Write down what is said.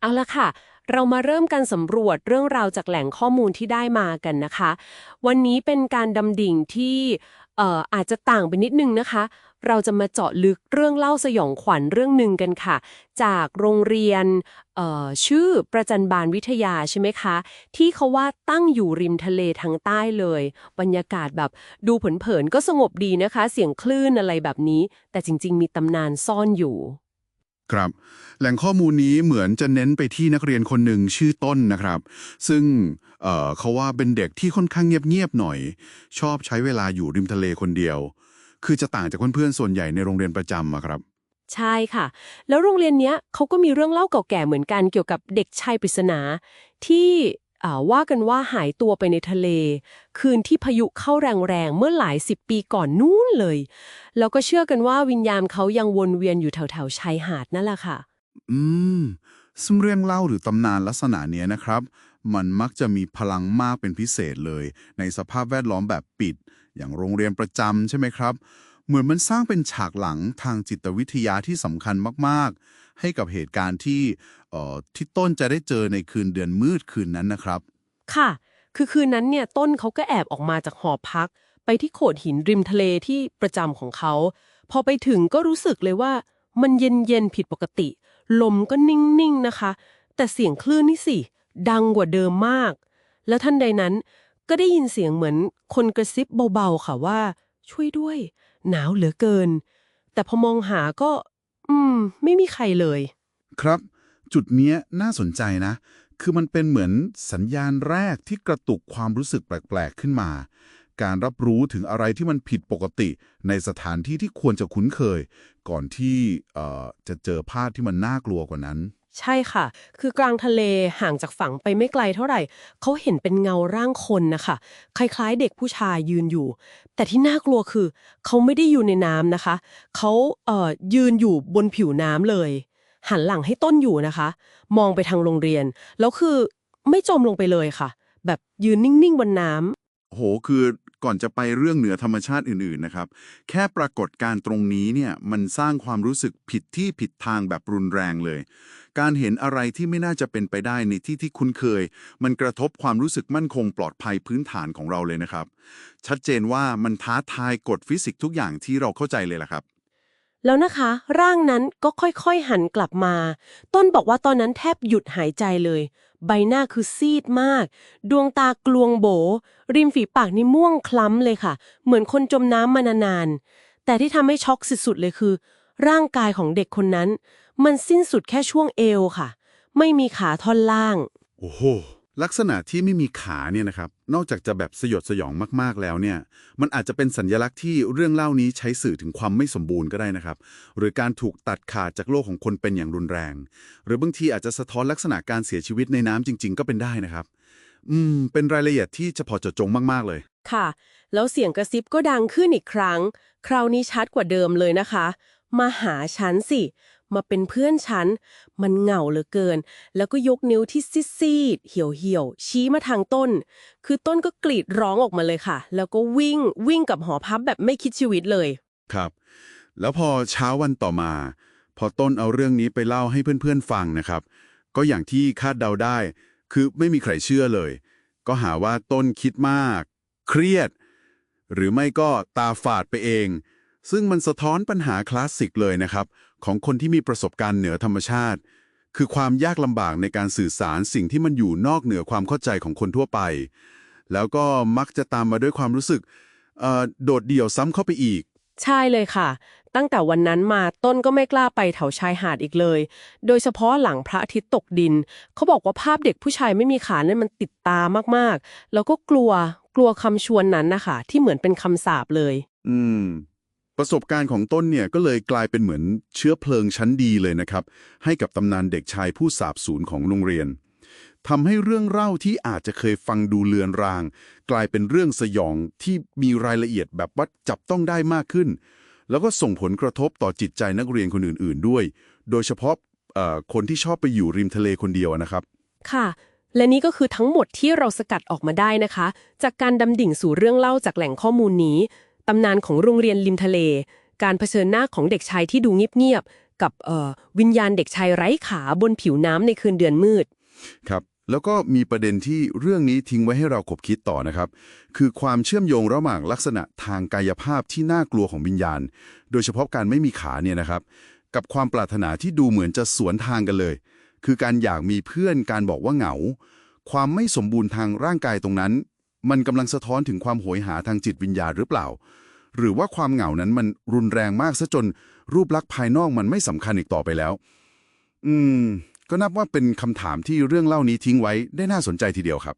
เอาละค่ะ เรามาเริ่มการสำรวจเรื่องราวจากแหล่งข้อมูลที่ได้มากันนะคะ วันนี้เป็นการดำดิ่งที่เอ่ออาจจะต่างไปนิดนึงนะคะ เราจะมาเจาะลึกเรื่องเล่าสยองขวัญเรื่องหนึ่งกันค่ะ จากโรงเรียนเอ่อชื่อประจันบานวิทยาใช่ไหมคะ ที่เขาว่าตั้งอยู่ริมทะเลทางใต้เลย บรรยากาศแบบดูเผินๆก็สงบดีนะคะ เสียงคลื่นอะไรแบบนี้ แต่จริง ๆ มีตำนานซ่อนอยู่ ครับ แหล่งข้อมูลนี้เหมือนจะเน้นไปที่นักเรียนคนหนึ่งชื่อต้นนะครับ ซึ่งเอ่อเขาว่าเป็นเด็กที่ค่อนข้างเงียบๆหน่อย ชอบใช้เวลาอยู่ริมทะเลคนเดียว คือจะต่างจากเพื่อนๆส่วนใหญ่ในโรงเรียนประจำอะครับ ใช่ค่ะ แล้วโรงเรียนเนี้ยเขาก็มีเรื่องเล่าเก่าแก่เหมือนกันเกี่ยวกับเด็กชายปริศนาที่ ว่ากันว่าหายตัวไปในทะเล คืนที่พายุเข้าแรงๆ เมื่อหลายสิบปีก่อนนู้นเลย แล้วก็เชื่อกันว่าวิญญาณเขายังวนเวียนอยู่แถวๆชายหาดนั่นแหละค่ะ อืมซึ่งเรื่องเล่าหรือตำนานลักษณะเนี้ยนะครับ มันมักจะมีพลังมากเป็นพิเศษเลย ในสภาพแวดล้อมแบบปิด อย่างโรงเรียนประจำใช่ไหมครับ เหมือนมันสร้างเป็นฉากหลังทางจิตวิทยาที่สำคัญมากๆ ให้กับเหตุการณ์ที่ที่ต้นจะได้เจอในคืนเดือนมืดคืนนั้นนะครับ ค่ะ คือคืนนั้นเนี่ยต้นเขาก็แอบออกมาจากหอพัก ไปที่โขดหินริมทะเลที่ประจำของเขา พอไปถึงก็รู้สึกเลยว่า มันเย็นเย็นๆผิดปกติ ลมก็นิ่งๆนะคะ แต่เสียงคลื่นนี่สิ ดังกว่าเดิมมาก แล้วท่านใดนั้นก็ได้ยินเสียงเหมือนคนกระซิบเบาๆค่ะว่า ช่วยด้วย หนาวเหลือเกิน แต่พอมองหาก็ อืม ไม่มีใครเลย ครับ จุดเนี้ยน่าสนใจนะ คือมันเป็นเหมือนสัญญาณแรกที่กระตุกความรู้สึกแปลกๆขึ้นมา การรับรู้ถึงอะไรที่มันผิดปกติในสถานที่ที่ควรจะคุ้นเคย ก่อนที่เอ่อจะเจอภาพที่มันน่ากลัวกว่านั้น ใช่ค่ะ คือกลางทะเลห่างจากฝั่งไปไม่ไกลเท่าไหร่ เขาเห็นเป็นเงาร่างคนนะคะ คล้ายๆเด็กผู้ชายยืนอยู่ แต่ที่น่ากลัวคือ เขาไม่ได้อยู่ในน้ำนะคะ เขาเอ่อยืนอยู่บนผิวน้ำเลย หันหลังให้ต้นอยู่นะคะ มองไปทางโรงเรียน แล้วคือไม่จมลงไปเลยค่ะ แบบยืนนิ่งๆบนน้ำโหคือ ก่อนจะไปเรื่องเหนือธรรมชาติอื่นๆนะครับ แค่ปรากฏการณ์ตรงนี้เนี่ยมันสร้างความรู้สึกผิดที่ผิดทางแบบรุนแรงเลย การเห็นอะไรที่ไม่น่าจะเป็นไปได้ในที่ที่คุ้นเคย มันกระทบความรู้สึกมั่นคงปลอดภัยพื้นฐานของเราเลยนะครับ ชัดเจนว่ามันท้าทายกฎฟิสิกส์ทุกอย่างที่เราเข้าใจเลยล่ะครับ แล้วนะคะ ร่างนั้นก็ค่อยๆหันกลับมา ต้นบอกว่าตอนนั้นแทบหยุดหายใจเลย ใบหน้าคือซีดมาก ดวงตากลวงโบ ริมฝีปากนี่ม่วงคล้ำเลยค่ะ เหมือนคนจมน้ำมานานๆ แต่ที่ทำให้ช็อกสุดๆเลยคือ ร่างกายของเด็กคนนั้น มันสิ้นสุดแค่ช่วงเอวค่ะ ไม่มีขาท่อนล่าง โอ้โหลักษณะที่ไม่มีขาเนี่ยนะครับ นอกจากจะแบบสยดสยองมากๆแล้วเนี่ย มันอาจจะเป็นสัญลักษณ์ที่เรื่องเล่านี้ใช้สื่อถึงความไม่สมบูรณ์ก็ได้นะครับ หรือการถูกตัดขาดจากโลกของคนเป็นอย่างรุนแรง หรือบางทีอาจจะสะท้อนลักษณะการเสียชีวิตในน้ำจริง ๆ ก็เป็นได้นะครับ อืม เป็นรายละเอียดที่เฉพาะเจาะจงมากๆเลย ค่ะ แล้วเสียงกระซิบก็ดังขึ้นอีกครั้ง คราวนี้ชัดกว่าเดิมเลยนะคะ มาหาฉันสิ มาเป็นเพื่อนฉัน มันเหงาเหลือเกิน แล้วก็ยกนิ้วที่ซีดๆเหี่ยวๆชี้มาทางต้น คือต้นก็กรีดร้องออกมาเลยค่ะ แล้วก็วิ่งวิ่งกับหอพับแบบไม่คิดชีวิตเลย ครับ แล้วพอเช้าวันต่อมา พอต้นเอาเรื่องนี้ไปเล่าให้เพื่อนๆฟังนะครับ ก็อย่างที่คาดเดาได้ คือไม่มีใครเชื่อเลย ก็หาว่าต้นคิดมาก เครียด หรือไม่ก็ตาฝาดไปเองซึ่งมันสะท้อนปัญหาคลาสสิกเลยนะครับ ของคนที่มีประสบการณ์เหนือธรรมชาติ คือความยากลำบากในการสื่อสารสิ่งที่มันอยู่นอกเหนือความเข้าใจของคนทั่วไป แล้วก็มักจะตามมาด้วยความรู้สึกเอ่อโดดเดี่ยวซ้ำเข้าไปอีก ใช่เลยค่ะ ตั้งแต่วันนั้นมาต้นก็ไม่กล้าไปแถวชายหาดอีกเลย โดยเฉพาะหลังพระอาทิตย์ตกดิน เขาบอกว่าภาพเด็กผู้ชายไม่มีขาเนี่ยมันติดตามากๆ แล้วก็กลัวกลัวคำชวนนั้นนะคะที่เหมือนเป็นคำสาปเลย อืม ประสบการณ์ของต้นเนี่ยก็เลยกลายเป็นเหมือนเชื้อเพลิงชั้นดีเลยนะครับ ให้กับตำนานเด็กชายผู้สาบสูญของโรงเรียนทำให้เรื่องเล่าที่อาจจะเคยฟังดูเลือนราง กลายเป็นเรื่องสยองที่มีรายละเอียดแบบว่าจับต้องได้มากขึ้น แล้วก็ส่งผลกระทบต่อจิตใจนักเรียนคนอื่น ๆ ด้วย โดยเฉพาะคนที่ชอบไปอยู่ริมทะเลคนเดียวนะครับ ค่ะ และนี่ก็คือทั้งหมดที่เราสกัดออกมาได้นะคะ จากการดำดิ่งสู่เรื่องเล่าจากแหล่งข้อมูลนี้ ตำนานของโรงเรียนริมทะเล การเผชิญหน้าของเด็กชายที่ดูเงียบๆกับวิญญาณเด็กชายไร้ขาบนผิวน้ำในคืนเดือนมืด ครับ แล้วก็มีประเด็นที่เรื่องนี้ทิ้งไว้ให้เราขบคิดต่อนะครับ คือความเชื่อมโยงระหว่างลักษณะทางกายภาพที่น่ากลัวของวิญญาณ โดยเฉพาะการไม่มีขาเนี่ยนะครับ กับความปรารถนาที่ดูเหมือนจะสวนทางกันเลย คือการอยากมีเพื่อนการบอกว่าเหงา ความไม่สมบูรณ์ทางร่างกายตรงนั้น มันกำลังสะท้อนถึงความโหยหาทางจิตวิญญาณหรือเปล่า หรือว่าความเหงานั้นมันรุนแรงมากซะจนรูปลักษณ์ภายนอกมันไม่สำคัญอีกต่อไปแล้ว อืม ก็นับว่าเป็นคำถามที่เรื่องเล่านี้ทิ้งไว้ได้น่าสนใจทีเดียวครับ